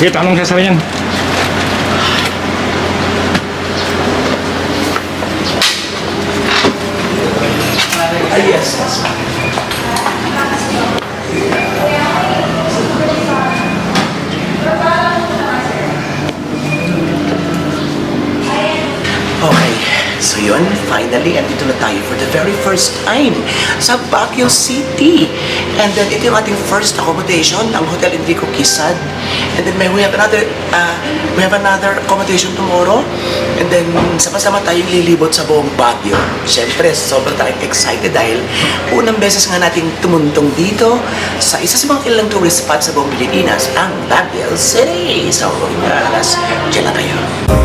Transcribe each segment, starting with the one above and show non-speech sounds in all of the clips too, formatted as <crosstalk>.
Sige, anong sasabihin yan? Ah, yes, yes. Okay, so yun, finally, andito na tayo for the very first time sa Baguio City. And then, ito yung ating first accommodation, ang Hotel Enrico Quezad. And then, may, we have another, uh, we have another accommodation tomorrow. And then, sama-sama tayong lilibot sa buong Baguio. Siyempre, sobrang tayong excited dahil unang beses nga nating tumuntong dito sa isa sa mga kilalang tourist spot sa buong Pilipinas, ang Baguio City. So, alas, dyan na kayo.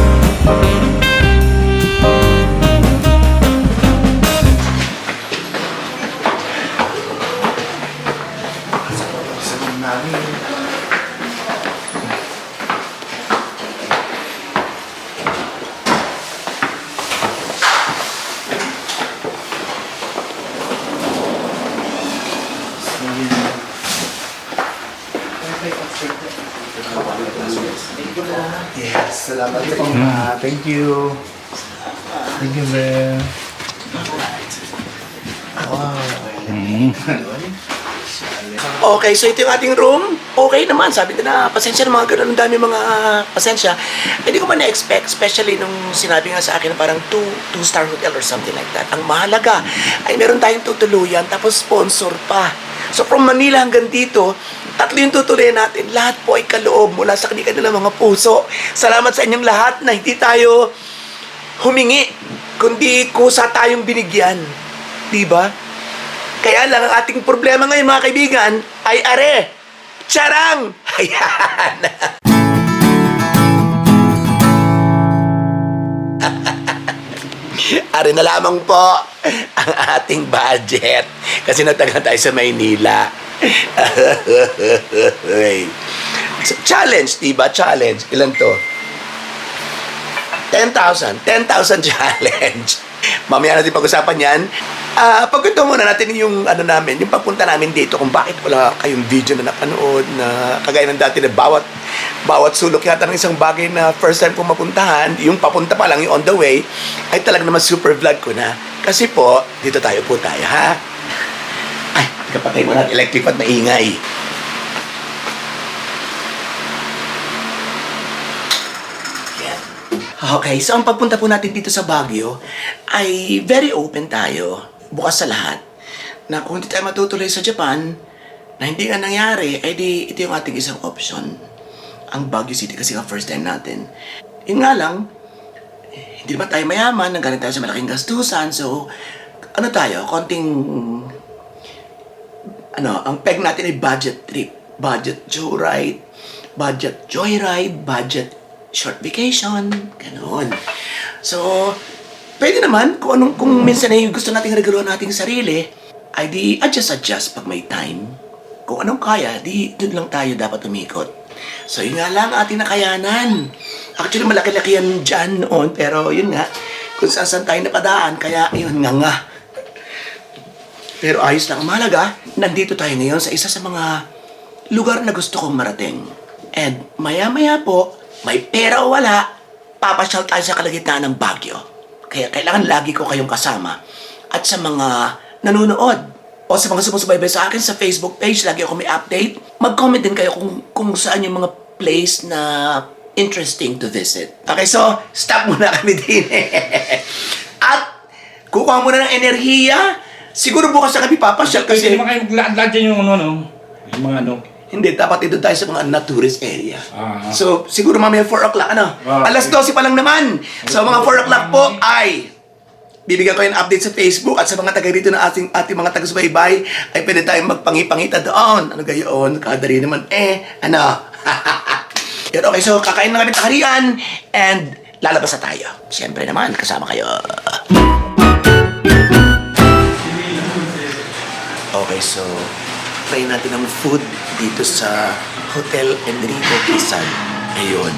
Salamat po. Ah, thank you. Thank you, Ben. Okay, so ito yung ating room. Okay naman, sabi nila, pasensya na mga ganun, ang dami mga pasensya. Hindi ko man na-expect, especially nung sinabi nga sa akin na parang two, two-star hotel or something like that. Ang mahalaga ay meron tayong tutuluyan, tapos sponsor pa. So from Manila hanggang dito, tatlo yung tutuloy natin. Lahat po ay kaloob mula sa kanilang mga puso. Salamat sa inyong lahat na hindi tayo humingi, kundi kusa tayong binigyan. Diba? Kaya lang ang ating problema ngayon mga kaibigan ay are. Charang! <laughs> Ayan! <laughs> Are na lamang po ang ating budget. Kasi nataga tayo sa Maynila. <laughs> Challenge, diba? Challenge. Ilan to? 10,000. 10,000 <laughs> challenge. Mamaya natin pag-usapan yan. Ah, pagkwento muna natin yung ano namin, yung pagpunta namin dito kung bakit wala kayong video na napanood na kagaya ng dati na bawat bawat sulok yata ng isang bagay na first time kong mapuntahan, yung papunta pa lang, yung on the way, ay talaga naman super vlog ko na. Kasi po, dito tayo po tayo, ha? Ay, kapatay mo na electric at maingay. Okay, so ang pagpunta po natin dito sa Baguio ay very open tayo, bukas sa lahat. Na kung hindi tayo matutuloy sa Japan, na hindi nga nangyari, ay di ito yung ating isang option. Ang Baguio City kasi nga first time natin. Yun nga lang, hindi naman tayo mayaman, nanggaling tayo sa malaking gastusan, so ano tayo, konting ano, ang peg natin ay budget trip, budget joyride, budget joyride, budget short vacation, ganun. So, pwede naman kung anong kung minsan ay gusto nating regaluhan nating sarili, ay di adjust adjust pag may time. Kung anong kaya, di doon lang tayo dapat umikot. So, yun nga lang ating nakayanan. Actually, malaki-laki yan dyan noon, pero yun nga, kung saan saan tayo napadaan, kaya yun nga nga. Pero ayos lang. Ang mahalaga, nandito tayo ngayon sa isa sa mga lugar na gusto kong marating. And maya-maya po, may pera o wala, papasyal tayo sa kalagitnaan ng Baguio. Kaya kailangan lagi ko kayong kasama. At sa mga nanonood, o sa mga sumusubaybay sa akin sa Facebook page, lagi ako may update. Mag-comment din kayo kung, kung saan yung mga place na interesting to visit. Okay, so, stop muna kami din. <laughs> At, kukuha muna ng enerhiya. Siguro bukas na kami papasyal Kasi hindi naman kayo maglaad-laad dyan yung ano, ano. Yung mga ano. Hindi, dapat ito tayo sa mga na-tourist area. Ah. So, siguro mamaya 4 o'clock, ano? Ah, Alas 12 pa lang naman. So, mga 4 o'clock po ay bibigyan ko yung update sa Facebook at sa mga taga rito na ating, ating mga taga-subaybay ay pwede tayong magpangipangita doon. Ano gayon? Kadari naman. Eh, ano? <laughs> Yun, okay, so kakain na kami takarian and lalabas na tayo. Siyempre naman, kasama kayo. Okay, so try natin ang food dito sa Hotel Enrico Quezon. Ayun.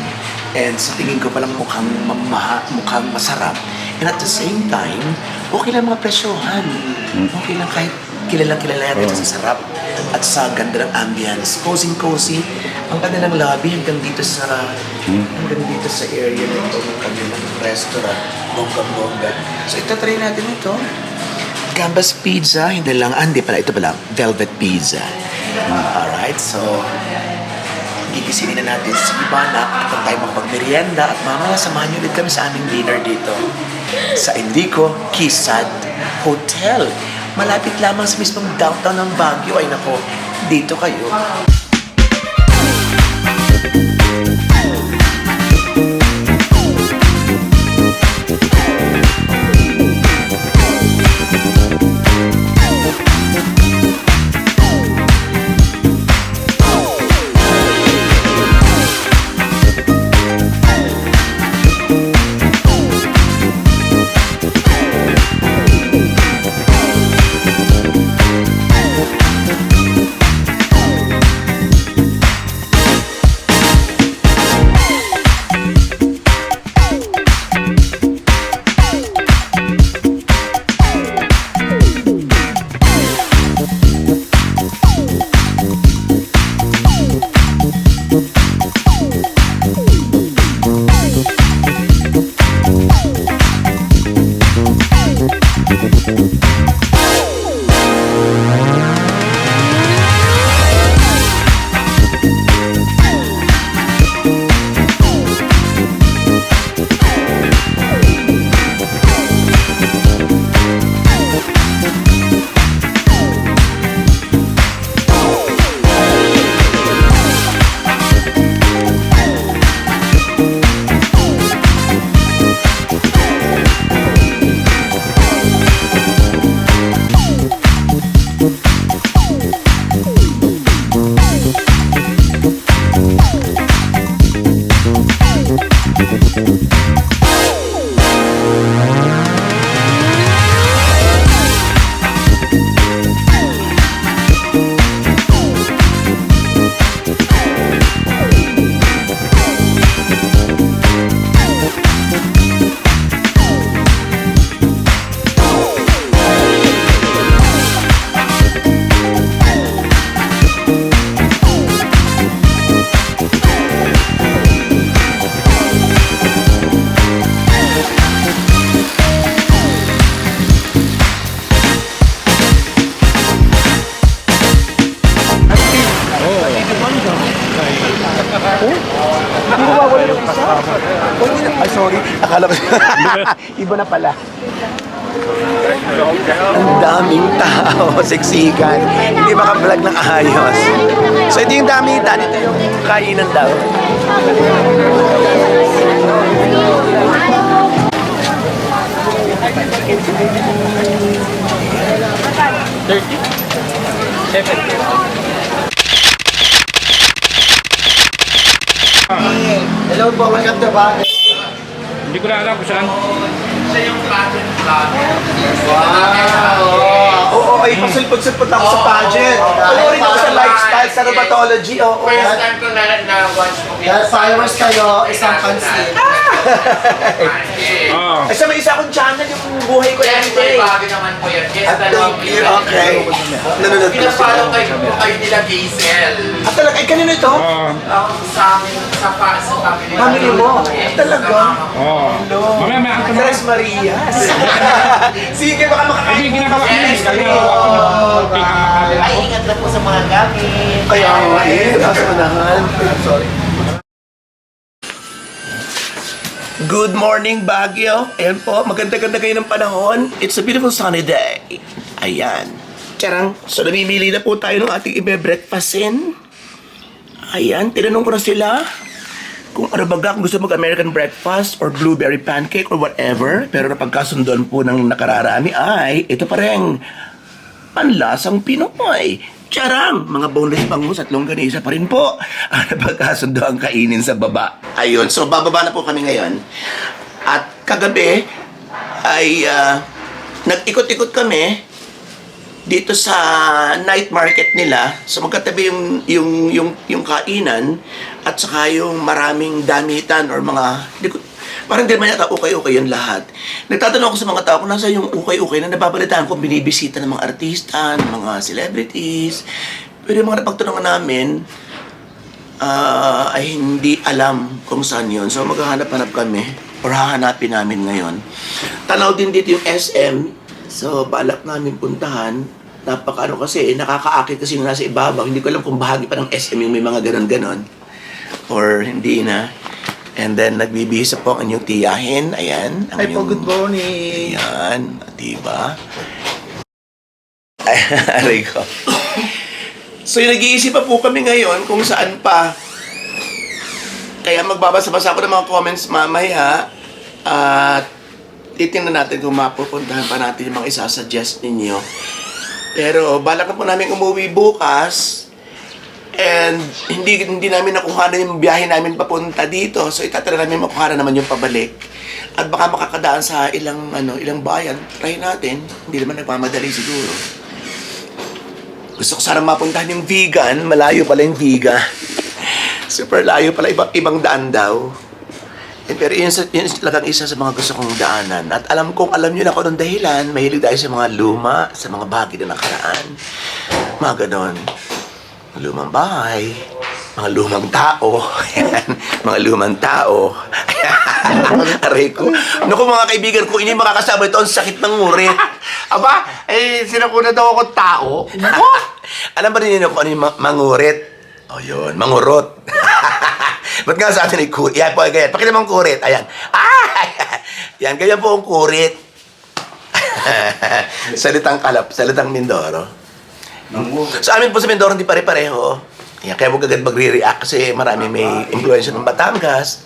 And sa tingin ko palang mukhang mamaha, mukhang masarap. And at the same time, okay lang mga presyohan. Okay lang kahit kilalang kilala natin sa sarap at sa ganda ng ambience. Cozy-cozy. Ang kanilang lobby hanggang dito sa hanggang dito sa area na ito ng kanilang restaurant. Bonggang-bongga. So itatry natin ito. Gambas pizza, hindi lang, ah, hindi pala, ito pala, velvet pizza. Alright, so gigisinin na natin si Ivana at tayo makapagmerienda at mamaya samahan niyo ulit kami sa aming dinner dito sa Indico Kisad Hotel. Malapit lamang sa mismong downtown ng Baguio. Ay nako, dito kayo. <laughs> Iba na pala. Ang daming tao, <laughs> seksikan. Hindi maka-vlog ng ayos. So, ito yung dami daan. Ito yung kainan daw. Hello po, welcome to Baguio. Hindi ko na alam kung saan. Oo, ay pasulpot-sulpot ako sa pageant. Panoorin ako sa lifestyle, sa rheumatology. Oo. First time ko na na-watch mo Dahil followers kayo, isang pansin. Oo. Ay, sa may isa akong channel, yung buhay ko Yes, everyday. may bago naman po yan. Yes, At dalawang thank you. Okay. Nanonood ko sila. kayo po kayo nila Gazel. At talaga, ay kanino ito? Oo. Ang sa amin, sa pa, sa family. Family mo? Yes, Talaga? sa mama ko. Oo. Mamaya may na. Andres Marias. <laughs> Sige, baka Hindi, makakain. ginagawa ko yun. Ako yung pinakakala ko. ingat na po sa mga gamit. Kaya nga eh, nasa unahan. Sorry. Good morning, Baguio. Ayan po, maganda-ganda kayo ng panahon. It's a beautiful sunny day. Ayan. Charang, so namimili na po tayo ng ating ibe-breakfastin. Ayan, tinanong ko na sila kung ano baga kung gusto mag-American breakfast or blueberry pancake or whatever. Pero napagkasundoan po ng nakararami ay ito pa rin panlasang Pinoy. Charang! Mga boneless bangus at longganisa pa rin po. <laughs> Ang napagkasundo ang kainin sa baba. Ayun, so bababa na po kami ngayon. At kagabi ay ah, nag-ikot-ikot kami dito sa night market nila. So magkatabi yung, yung, yung, yung kainan at saka yung maraming damitan or mga... Di ko, Parang di naman yata okay-okay yan lahat. Nagtatanong ako sa mga tao kung nasa yung okay-okay na nababalitaan kung binibisita ng mga artista, ng mga celebrities. Pero yung mga napagtanungan namin, ah, ay hindi alam kung saan yun. So maghahanap-hanap kami or hahanapin namin ngayon. Tanaw din dito yung SM. So balak namin puntahan. Napaka ano kasi, nakakaakit kasi yung nasa ibabaw. Hindi ko alam kung bahagi pa ng SM yung may mga ganon-ganon. Or hindi na. And then nagbibihis po ang inyong tiyahin. Ayan. Ang Ay po, good morning. Ayan. Diba? <laughs> Ay, aray ko. So yung nag-iisip pa po kami ngayon kung saan pa. Kaya magbabasa-basa ako ng mga comments mamaya. At titingnan natin kung mapupuntahan pa natin yung mga isasuggest ninyo. Pero balak na po namin umuwi bukas. And hindi hindi namin nakuha na yung biyahe namin papunta dito. So itatry namin makuha na naman yung pabalik. At baka makakadaan sa ilang ano, ilang bayan. Try natin. Hindi naman nagmamadali siguro. Gusto ko sana mapuntahan yung vegan. Malayo pala yung vegan. <laughs> Super layo pala. Ibang, ibang daan daw. Eh, pero yun, yun talagang isa sa mga gusto kong daanan. At alam kong alam nyo na ako ng dahilan. Mahilig tayo sa mga luma, sa mga bagay na nakaraan. Mga ganon. Lumang bahay. Mga lumang tao. <laughs> Ayan. mga lumang tao. Aray ko. Naku mga kaibigan ko, hindi makakasama ito. Ang sakit ng ngurit. <laughs> Aba, eh, sinakuna daw ako tao. <laughs> Alam ba rin nyo kung ano yung ma- mangurit? O yun, mangurot. Ba't nga sa atin ay kurit? Yan po, ganyan. Pakita mo ang kurit. Ayan. Ah! Yan, ganyan po ang kurit. salitang kalap, salitang Mindoro. Sa amin po sa Mindoro, hindi pare-pareho. Yan, kaya huwag agad magre-react kasi marami may influensya ng Batangas.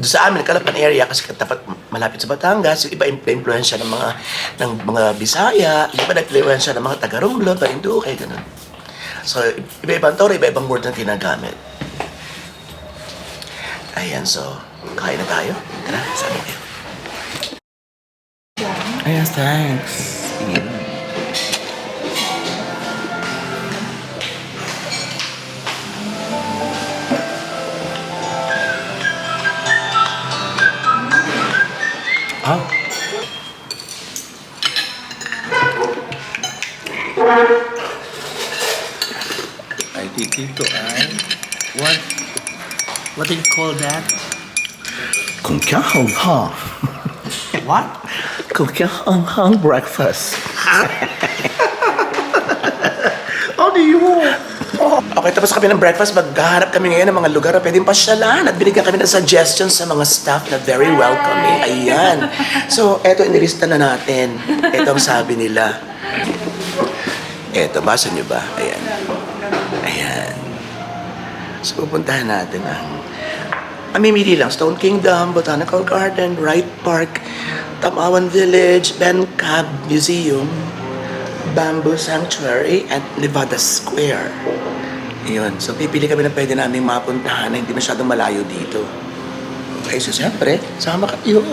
Doon sa amin, Kalapan area kasi tapat malapit sa Batangas, yung iba influensya ng mga ng mga Bisaya, yung iba influensya ng mga taga Romblon, Parinduque, ganun. So, iba-ibang toro, iba-ibang word na ginagamit. Ayan, so, kain na tayo. Tara, sabi kayo. Ayan, thanks. Ah. Ay, dito ay. What? What do you call that? Kung kya hong hong. What? Kung kya hong hong breakfast. Okay, tapos kami ng breakfast, maghahanap kami ngayon ng mga lugar na pwedeng pasyalan at binigyan kami ng suggestions sa mga staff na very welcoming. Ayan. So, eto, inilista na natin. Ito ang sabi nila. Eto, basa nyo ba? Ayan. Ayan. So, pupuntahan natin ang... Mamimili lang. Stone Kingdom, Botanical Garden, Wright Park, Tamawan Village, Ben Cab Museum, Bamboo Sanctuary, at Nevada Square. Yun. So, pipili kami na pwede namin mapuntahan na hindi masyadong malayo dito. Okay, so siyempre, sama kayo.